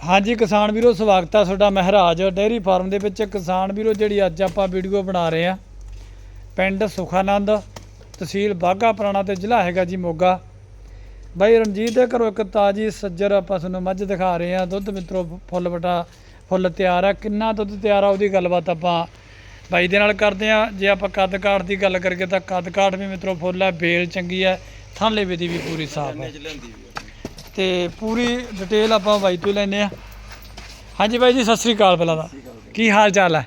ਹਾਂਜੀ, ਕਿਸਾਨ ਵੀਰੋ, ਸਵਾਗਤ ਆ ਤੁਹਾਡਾ ਮਹਿਰਾਜ। ਡੇਅਰੀ ਫਾਰਮ ਦੇ ਵਿੱਚ ਕਿਸਾਨ ਵੀਰੋ, ਜਿਹੜੀ ਅੱਜ ਆਪਾਂ ਵੀਡੀਓ ਬਣਾ ਰਹੇ ਆ। ਪਿੰਡ ਸੁਖਾਨੰਦ, ਤਹਿਸੀਲ ਬਾਘਾ ਪੁਰਾਣਾ ਤੇ ਜ਼ਿਲ੍ਹਾ ਹੈਗਾ ਜੀ ਮੋਗਾ। ਬਾਈ ਰਣਜੀਤ ਦੇ ਘਰੋਂ ਇੱਕ ਤਾਜੀ ਸੱਜਰ ਆਪਾਂ ਤੁਹਾਨੂੰ ਮੱਝ ਦਿਖਾ ਰਹੇ ਆ। ਦੁੱਧ ਮਿੱਤਰੋ, ਫੁੱਲ ਬਟਾ, ਫੁੱਲ ਤਿਆਰ ਆ। ਕਿੰਨਾ ਦੁੱਧ ਤਿਆਰ ਆ, ਉਹਦੀ ਗੱਲਬਾਤ ਆਪਾਂ ਬਾਈ ਦੇ ਨਾਲ ਕਰਦੇ ਆ। ਜੇ ਆਪਾਂ ਕੱਦ ਕਾਠ ਦੀ ਗੱਲ ਕਰੀਏ ਤਾਂ ਕੱਦ ਕਾਠ ਵੀ ਮਿੱਤਰੋ, ਫੁੱਲ ਹੈ ਬੇਲ ਚੰਗੀ ਹੈ ਥਾਂਲੇ ਦੀ ਵੀ ਪੂਰੀ ਸਾਫ਼ ਹੈ ਤੇ ਪੂਰੀ ਡਿਟੇਲ ਆਪਾਂ ਬਾਈ ਤੋਂ ਲੈਨੇ ਆ ਹਾਂਜੀ ਬਾਈ ਜੀ ਸਤਿ ਸ੍ਰੀ ਅਕਾਲ ਪਹਿਲਾਂ ਦਾ ਕੀ ਹਾਲ ਚਾਲ ਹੈ?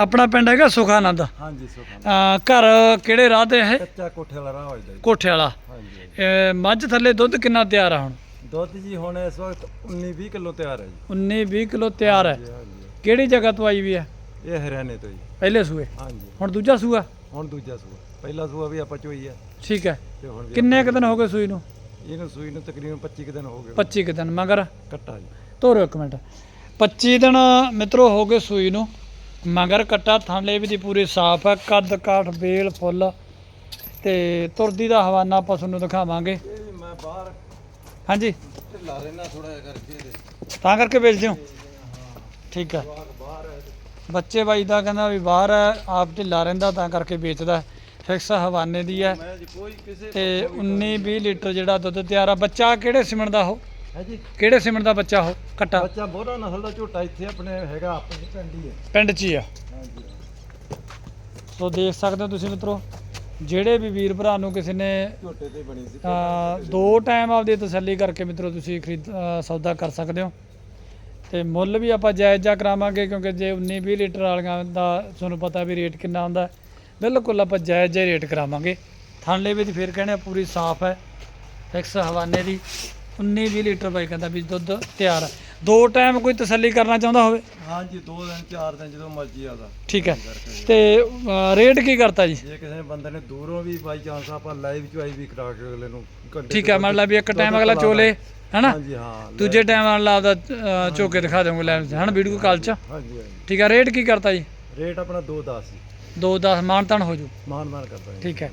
ਆਪਣਾ ਪਿੰਡ ਹੈਗਾ ਸੁਖਾਨੰਦ? ਹਾਂਜੀ ਸੁਖਾਨ ਅਹ ਘਰ ਕਿਹੜੇ ਰਾਹ ਤੇ ਹੈ? ਕੱਚਾ ਕੋਠੇ ਵਾਲਾ ਰਾਹ ਜੀ। ਕੋਠੇ ਵਾਲਾ ਹਾਂਜੀ। ਮੱਝ ਥੱਲੇ ਦੁੱਧ ਕਿੰਨਾ ਤਿਆਰ ਆ ਹੁਣ? ਦੁੱਧ ਜੀ ਹੁਣ ਇਸ ਵਕਤ 19 20 ਕਿਲੋ ਤਿਆਰ ਹੈ ਜੀ। 19 20 ਕਿਲੋ ਤਿਆਰ ਹੈ। ਕਿਹੜੀ ਜਗ੍ਹਾ ਤੋਂ ਆਈ ਵੀ ਹੈ? ਇਹ ਹਰਿਆਣੇ ਤੋਂ ਜੀ। ਪਹਿਲੇ ਸੂਏ? ਹਾਂਜੀ। ਹੁਣ ਦੂਜਾ ਸੂਆ? ਹੁਣ ਦੂਜਾ ਸੂਆ। ਪਹਿਲਾ ਸੂਆ ਵੀ ਆਪਾਂ ਚੋਈ ਹੈ ਠੀਕ ਹੈ। ਕਿੰਨੇ ਕੁ ਦਿਨ ਹੋ ਗਏ ਸੂਈ ਨੂੰ? ਇਹਨੂੰ ਸੂਈ ਨੂੰ ਤਕਰੀਬਨ 25 ਕੁ ਦਿਨ ਹੋ ਗਏ। 25 ਕੁ ਦਿਨ ਮਗਰ? ਕੱਟਾ ਜੀ। ਤੋਰੋ ਇੱਕ ਮਿੰਟ। 25 ਦਿਨ ਮਿੱਤਰੋ ਹੋ ਗਏ ਸੂਈ ਨੂੰ। ਮਗਰ ਕੱਟਾ ਥਾਂਲੇ ਵੀ ਦੀ ਪੂਰੀ ਸਾਫ਼ ਹੈ। ਕੱਦ ਕਾਠ ਬੇਲ ਫੁੱਲ। ਤੇ ਤੁਰਦੀ ਦਾ ਹਵਾਨਾ ਆਪਾਂ ਤੁਹਾਨੂੰ ਦਿਖਾਵਾਂਗੇ। ਮੈਂ ਬਾਹਰ ਹਾਂਜੀ? ਢਿੱਲਾ ਰਹਿਣਾ ਥੋੜਾ ਜਿਹਾ ਕਰਕੇ ਤਾਂ। ਕਰਕੇ ਵੇਚਦੇ ਹੋ ਠੀਕ ਹੈ। ਬੱਚੇ ਬਾਈ ਦਾ ਕਹਿੰਦਾ ਵੀ ਬਾਹਰ ਆਪ ਢਿੱਲਾ ਰਹਿੰਦਾ ਤਾਂ ਕਰਕੇ ਵੇਚਦਾ। ਫਿਕਸ ਹਵਾਨੇ ਦੀ ਹੈ ਤੇ 19 20 ਲੀਟਰ ਜਿਹੜਾ ਦੁੱਧ ਤਿਆਰ ਆ ਬੱਚਾ ਕਿਹੜੇ ਸਿਮਣ ਦਾ ਹੈ? ਜੀ। ਕਿਹੜੇ ਸਿਮਣ ਦਾ ਬੱਚਾ ਉਹ ਕੱਟਾ ਬੱਚਾ ਬੋਰਾ ਨਸਲ ਦਾ ਝੋਟਾ ਇੱਥੇ ਆਪਣੇ ਹੈਗਾ ਆਪਣੇ ਪਿੰਡ ਹੀ ਹੈ। ਪਿੰਡ 'ਚ ਹੀ ਆ। ਹਾਂਜੀ। ਸੋ ਦੇਖ ਸਕਦੇ ਹੋ ਤੁਸੀਂ ਮਿੱਤਰੋ ਜਿਹੜੇ ਵੀ ਵੀਰ ਭਰਾ ਨੂੰ ਕਿਸੇ ਨੇ ਝੋਟੇ ਤੇ ਬਣੀ ਸੀ ਦੋ ਟਾਈਮ ਆਪਦੀ ਤਸੱਲੀ ਕਰਕੇ ਮਿੱਤਰੋ ਤੁਸੀਂ ਖਰੀਦ ਸੌਦਾ ਕਰ ਸਕਦੇ ਹੋ। ਤੇ ਮੁੱਲ ਵੀ ਆਪਾਂ ਜਾਇਜ਼ ਜਾ ਕਰਾਵਾਂਗੇ ਕਿਉਂਕਿ ਜੇ 19 20 ਲੀਟਰ ਵਾਲੀਆਂ ਦਾ ਤੁਹਾਨੂੰ ਪਤਾ ਵੀ ਰੇਟ ਕਿੰਨਾ ਹੁੰਦਾ ਬਿਲਕੁਲ ਆਪਾਂ ਜਾਇਜ਼ ਜਿਹਾ ਰੇਟ ਕਰਾਵਾਂਗੇ। ਥਾਂਲੇ ਵੀ ਫਿਰ ਕਹਿੰਦੇ ਪੂਰੀ ਸਾਫ਼ ਹੈ ਫਿਕਸ ਹਵਾਨੇ ਦੀ। 19 20 ਲੀਟਰ ਬਾਈ ਕਹਿੰਦਾ ਵੀ ਦੁੱਧ ਤਿਆਰ ਹੈ। ਦੋ ਟਾਈਮ ਕੋਈ ਤਸੱਲੀ ਕਰਨਾ ਚਾਹੁੰਦਾ ਹੋਵੇ? ਹਾਂਜੀ ਦੋ ਦਿਨ ਚਾਰ ਦਿਨ ਜਦੋਂ ਮਰਜ਼ੀ ਆਦਾ। ਠੀਕ ਹੈ। ਤੇ ਰੇਟ ਕੀ ਕਰਤਾ ਜੀ? ਜੇ ਕਿਸੇ ਬੰਦੇ ਨੇ ਦੂਰੋਂ ਵੀ ਬਾਈ ਚਾਂਸ ਆਪਾਂ ਲਾਈਵ ਚੁਆਈ ਵੀ ਕਰਾ ਕੇ ਅਗਲੇ ਨੂੰ ਠੀਕ ਹੈ ਮੰਨ ਲਾ ਵੀ ਇੱਕ ਟਾਈਮ ਅਗਲਾ ਚੋਲੇ ਹੈਨਾ? ਹਾਂਜੀ ਹਾਂ ਦੂਜੇ ਟਾਈਮ ਨਾਲ ਆਪਦਾ ਝੋਕੇ ਦਿਖਾ ਦੇਵਾਂਗੇ ਚ ਹਨਾ ਵੀਡੀਓ ਕਾਲ ਚ? ਹਾਂਜੀ ਹਾਂਜੀ। ਠੀਕ ਹੈ ਰੇਟ ਕੀ ਕਰਤਾ ਜੀ? ਰੇਟ ਆਪਣਾ 2.10 ਸੀ 2 10 ਮਾਨਤਨ ਹੋ ਜੂ। ਮਾਨ ਮਾਨ ਕਰਦਾ ਜੀ। ਠੀਕ ਹੈ।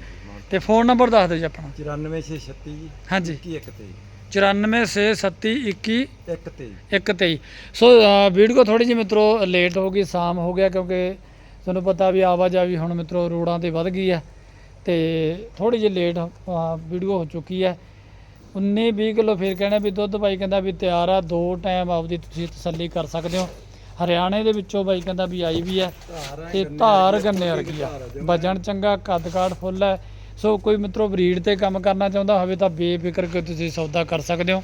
ਤੇ ਫੋਨ ਨੰਬਰ ਦੱਸ ਦਿਓ ਜੀ ਆਪਣਾ। 94636 ਜੀ ਹਾਂਜੀ। 21 ਤੇ 946721 ਇੱਕ ਤੇ 123 ਸੋ ਵੀਡੀਓ ਥੋੜੀ ਜਿਹੀ ਮਿੱਤਰੋ ਲੇਟ ਹੋ ਗਈ ਸ਼ਾਮ ਹੋ ਗਿਆ ਕਿਉਂਕਿ ਤੁਹਾਨੂੰ ਪਤਾ ਵੀ ਆਵਾਜਾਈ ਹੁਣ ਮਿੱਤਰੋ ਰੋਡਾਂ ਤੇ ਵੱਧ ਗਈ ਹੈ। ਤੇ ਥੋੜੀ ਜਿਹੀ ਲੇਟ ਵੀਡੀਓ ਹੋ ਚੁੱਕੀ ਹੈ। 19 20 ਕਿਲੋ ਫਿਰ ਕਹਿਣਾ ਵੀ ਦੁੱਧ ਬਾਈ ਕਹਿੰਦਾ ਵੀ ਤਿਆਰ ਆ ਦੋ ਟਾਈਮ ਆਪਦੀ ਤੁਸੀਂ ਤਸੱਲੀ ਕਰ ਸਕਦੇ ਹੋ। ਹਰਿਆਣੇ ਦੇ ਵਿੱਚੋਂ ਬਾਈ ਕਹਿੰਦਾ ਵੀ ਆਈ ਵੀ ਹੈ ਤੇ ਧਾਰ ਗੰਨੇ ਵਰਗੀ ਆ। ਵਜਣ ਚੰਗਾ ਕੱਦ ਕਾਠ ਫੁੱਲ ਹੈ। ਸੋ ਕੋਈ ਮਿੱਤਰੋ ਬਰੀਡ ਤੇ ਕੰਮ ਕਰਨਾ ਚਾਹੁੰਦਾ ਹੋਵੇ ਤਾਂ ਬੇਫਿਕਰ ਕਿ ਤੁਸੀਂ ਸੌਦਾ ਕਰ ਸਕਦੇ ਹੋ।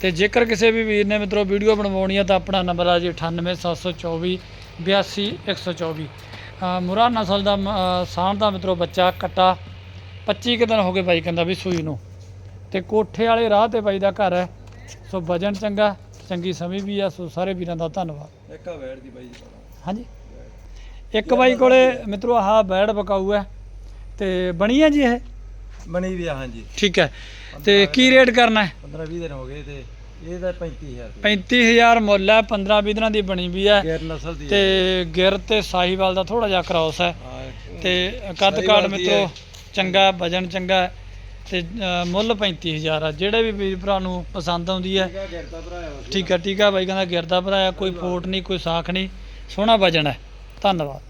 ਤੇ ਜੇਕਰ ਕਿਸੇ ਵੀ ਵੀਰ ਨੇ ਮਿੱਤਰੋ ਵੀਡੀਓ ਬਣਵਾਉਣੀ ਹੈ ਤਾਂ ਆਪਣਾ ਨੰਬਰ ਆ ਜੀ 98724 82124 ਅ, ਮੁਰਾ ਨਸਲ ਦਾ ਸਾਂਢ ਦਾ ਮਿੱਤਰੋ ਬੱਚਾ ਕੱਟਾ। 25 ਕੁ ਦਿਨ ਹੋ ਗਏ ਬਾਈ ਕਹਿੰਦਾ ਵੀ ਸੂਈ ਨੂੰ। ਤੇ ਕੋਠੇ ਵਾਲੇ ਰਾਹ ਤੇ ਬਾਈ ਦਾ ਘਰ ਹੈ। ਸੋ ਵਜਣ ਚੰਗਾ। ਚੰਗੀ ਸਮਝ ਵੀ ਆ ਸੋ ਸਾਰੇ ਵੀਰਾਂ ਦਾ ਧੰਨਵਾਦ। ਇੱਕ ਆ ਵੈੜ ਦੀ ਬਾਈ ਜੀ ਹਾਂਜੀ। ਇੱਕ ਬਾਈ ਕੋਲੇ ਮਿੱਤਰੋ ਆਹ ਬੈੜ ਬਕਾਊ ਹੈ ਤੇ ਬਣੀ ਹੈ ਜੀ ਇਹ? ਬਣੀ ਵੀ ਆ ਹਾਂਜੀ। ਠੀਕ ਹੈ। ਤੇ ਕੀ ਰੇਟ ਕਰਨਾ ਹੈ? 15 20 ਦਿਨ ਹੋ ਗਏ ਤੇ ਇਹਦਾ 35000 35000 ਮੁੱਲ ਹੈ 15 20 ਦਿਨਾਂ ਦੀ ਬਣੀ ਵੀ ਹੈ। ਗੈਰ ਨਸਲ ਦੀ ਤੇ ਗਿਰ ਤੇ ਸਾਹੀਵਾਲ ਦਾ ਥੋੜਾ ਜਿਹਾ ਕ੍ਰਾਸ ਹੈ। ਤੇ ਕੱਦ ਦੀ ਮਿੱਤਰੋ। ਚੰਗਾ ਵਜਨ ਚੰਗਾ ਤੇ ਅ, ਮੁੱਲ 35000 ਆ। ਜਿਹੜੇ ਵੀ ਵੀਰ ਭਰਾ ਨੂੰ ਪਸੰਦ ਆਉਂਦੀ ਹੈ ਠੀਕ ਹੈ ਠੀਕ ਹੈ ਬਾਈ ਕਹਿੰਦਾ ਗਿਰਦਾ ਭਰਾਇਆ ਕੋਈ ਫੋਟ ਨਹੀਂ ਕੋਈ ਸਾਖ ਨਹੀਂ ਸੋਹਣਾ ਵਜਨ ਹੈ। ਧੰਨਵਾਦ।